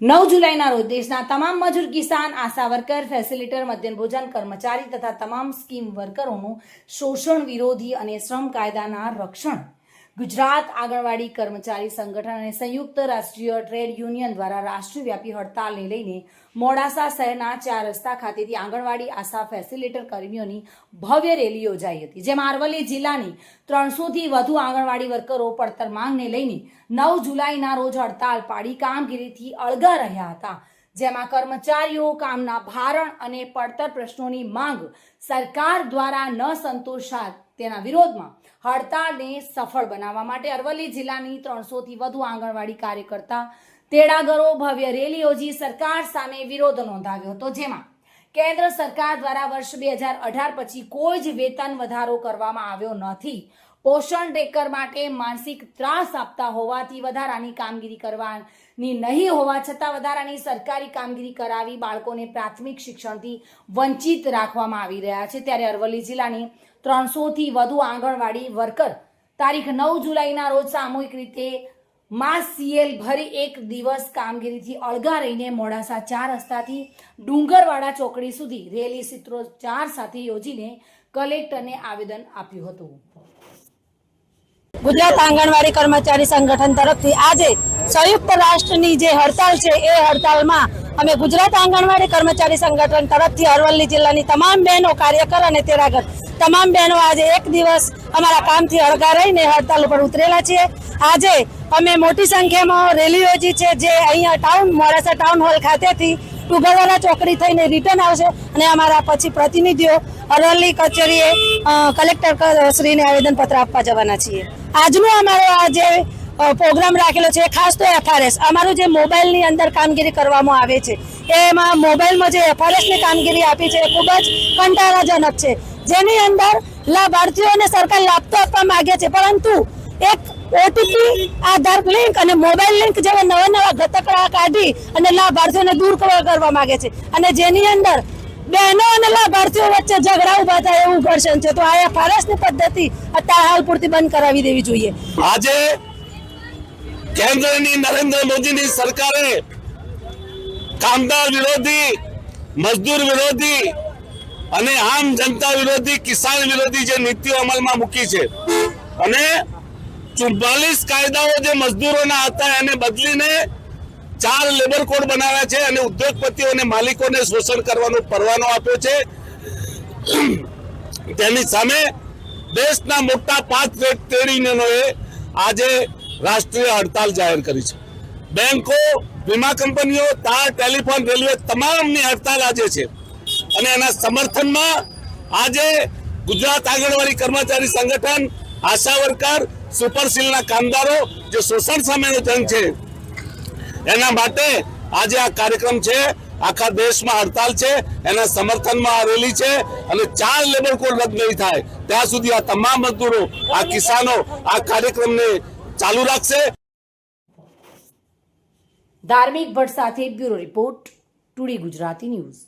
નવ જુલાઈના રોજ દેશના તમામ મજૂર કિસાન, આશા વર્કર ફેસિલિટર મધ્યાહન ભોજન, કર્મચારી તથા તમામ સ્કીમ વર્કરોનું શોષણ વિરોધી અને શ્રમ કાયદાના રક્ષણ ગુજરાત આંગણવાડી કર્મચારી સંગઠન અને સંયુક્ત રાષ્ટ્રીય ટ્રેડ યુનિયન દ્વારા રાષ્ટ્રવ્યાપી હડતાલને લઈને મોડાસા શહેરના ચાર રસ્તા ખાતેથી આંગણવાડી આશા ફેસિલિટર કર્મીઓની ભવ્ય રેલી યોજાઈ હતી, જેમાં અરવલ્લી જિલ્લાની ત્રણસોથી વધુ આંગણવાડી વર્કરો પડતર માંગને લઈને નવ જુલાઈના રોજ હડતાલ પાડી કામગીરીથી અળગા રહ્યા હતા. જેમાં કર્મચારીઓ, કામના ભારણ અને પડતર પ્રશ્નોની માંગ સરકાર દ્વારા ન સંતોષાત તેના વિરોધમાં હડતાળને સફળ બનાવવા માટે અરવલ્લી જિલ્લાની ત્રણસોથી વધુ આંગણવાડી કાર્યકર્તા, તેડાગરો, ભવ્ય રેલી યોજી સરકાર સામે વિરોધ નોંધાવ્યો હતો, જેમાં કેન્દ્ર સરકાર દ્વારા વર્ષ બે હજાર અઢાર પછી કોઈ જ વેતન વધારો કરવામાં આવ્યો નથી. પોષણ ટેકર માટે માનસિક ત્રાસ આપતા હોવાથી વધારાની કામગીરી કરવાની નહીં હોવા છતાં વધારાની સરકારી કામગીરી કરાવી બાળકોને પ્રાથમિક શિક્ષણથી વંચિત રાખવામાં આવી રહ્યા છે. ત્યારે અરવલ્લી જિલ્લાની ત્રણસોથી વધુ આંગણવાડી વર્કર તારીખ નવ જુલાઈના રોજ સામૂહિક રીતે મા સીએલ ભરી એક દિવસ કામગીરીથી અળગા રહીને મોડાસા ચાર રસ્તાથી ડુંગરવાડા ચોકડી સુધી રેલી સૂત્રોચ્ચાર સાથે યોજીને કલેક્ટરને આવેદન આપ્યું હતું. ગુજરાત આંગણવાડી કર્મચારી સંગઠન તરફથી આજે સંયુક્ત રાષ્ટ્રની જે હડતાલ છે, એ હડતાલમાં અમે ગુજરાત આંગણવાડી કર્મચારી સંગઠન તરફથી અરવલ્લી જિલ્લાની તમામ બહેનો કાર્યકર અને તેરાગર તમામ બહેનો આજે એક દિવસ અમારા કામથી અળગા રહીને હડતાલ ઉપર ઉતરેલા છીએ. આજે અમે મોટી સંખ્યામાં રેલી યોજી છે, જે અહીંયા ટાઉન, મોડાસા ટાઉન હોલ ખાતેથી ટુગરવાલા ચોકડી થઈને રિટર્ન આવશે અને અમારા પછી પ્રતિનિધિઓ અરવલ્લી કચેરીએ કલેક્ટર શ્રીને આવેદનપત્ર આપવા જવાના છીએ. આજનો અમારો આ જે પ્રોગ્રામ રાખેલો છે ખાસ તો એફઆરએસ અમારું જે મોબાઈલની અંદર કામગીરી કરવામાં આવે છે, એમાં મોબાઈલમાં જે એફઆરએસની કામગીરી આપી છે એ ખૂબ જ કંટાળાજનક છે. જેની અંદર લાભાર્થીઓને સરકાર લાભ તો આપવા માગે છે, પરંતુ એક ઓટીપી આધાર લિંક અને મોબાઈલ લિંક જેવા નવા નવા ઘટકડા કાઢી અને લાભાર્થીઓને દૂર કરવા માંગે છે. અને જેની અંદર બહેનો અને લાભાર્થીઓ વચ્ચે ઝઘડા ઊભા થાય એવું ઘર્ષણ છે. તો આ એફઆરએસની પદ્ધતિ અત્યારે હાલ પૂરતી બંધ કરાવી દેવી જોઈએ. આજે કેન્દ્રની નરેન્દ્ર મોદીની સરકારે કામદાર વિરોધી, મજદૂર વિરોધી અને આમ જનતા વિરોધી, કિસાન વિરોધી જે નીતિઓ અમલમાં મૂકી છે અને ચુમ્બાલીસ કાયદાઓ જે મજદૂરોના હતા એને બદલીને ચાર લેબર કોડ બનાવ્યા છે અને ઉદ્યોગપતિઓ અને માલિકોને શોષણ કરવાનો પરવાનો આપ્યો છે. તેની સામે દેશના મોટા પાંચ ટ્રેડ યુનિયનોએ આજે રાષ્ટ્રીય હડતાલ જાહેર કરી છે. બેંકો, વીમા કંપનીઓ, તાર, ટેલિફોન, રેલવે તમામની હડતાલ આજે છે. અને એના સમર્થનમાં આજે ગુજરાત આંગણવાડી કર્મચારી સંગઠન, આશા વર્કર, સુપરસીલના કામદારો, જે શોષણ સામેનો જંગ છે એના માટે આજે આ કાર્યક્રમ છે, આખા દેશમાં હડતાલ છે, એના સમર્થનમાં આ રેલી છે અને ચાર લેબર કોડ રદ નહીં થાય. ત્યાં સુધી આ તમામ મજદૂરો, આ કિસાનો આ કાર્યક્રમને ચાલુ રાખશે. ધાર્મિક ભટ્ટ સાથે bureau report, today Gujarati news.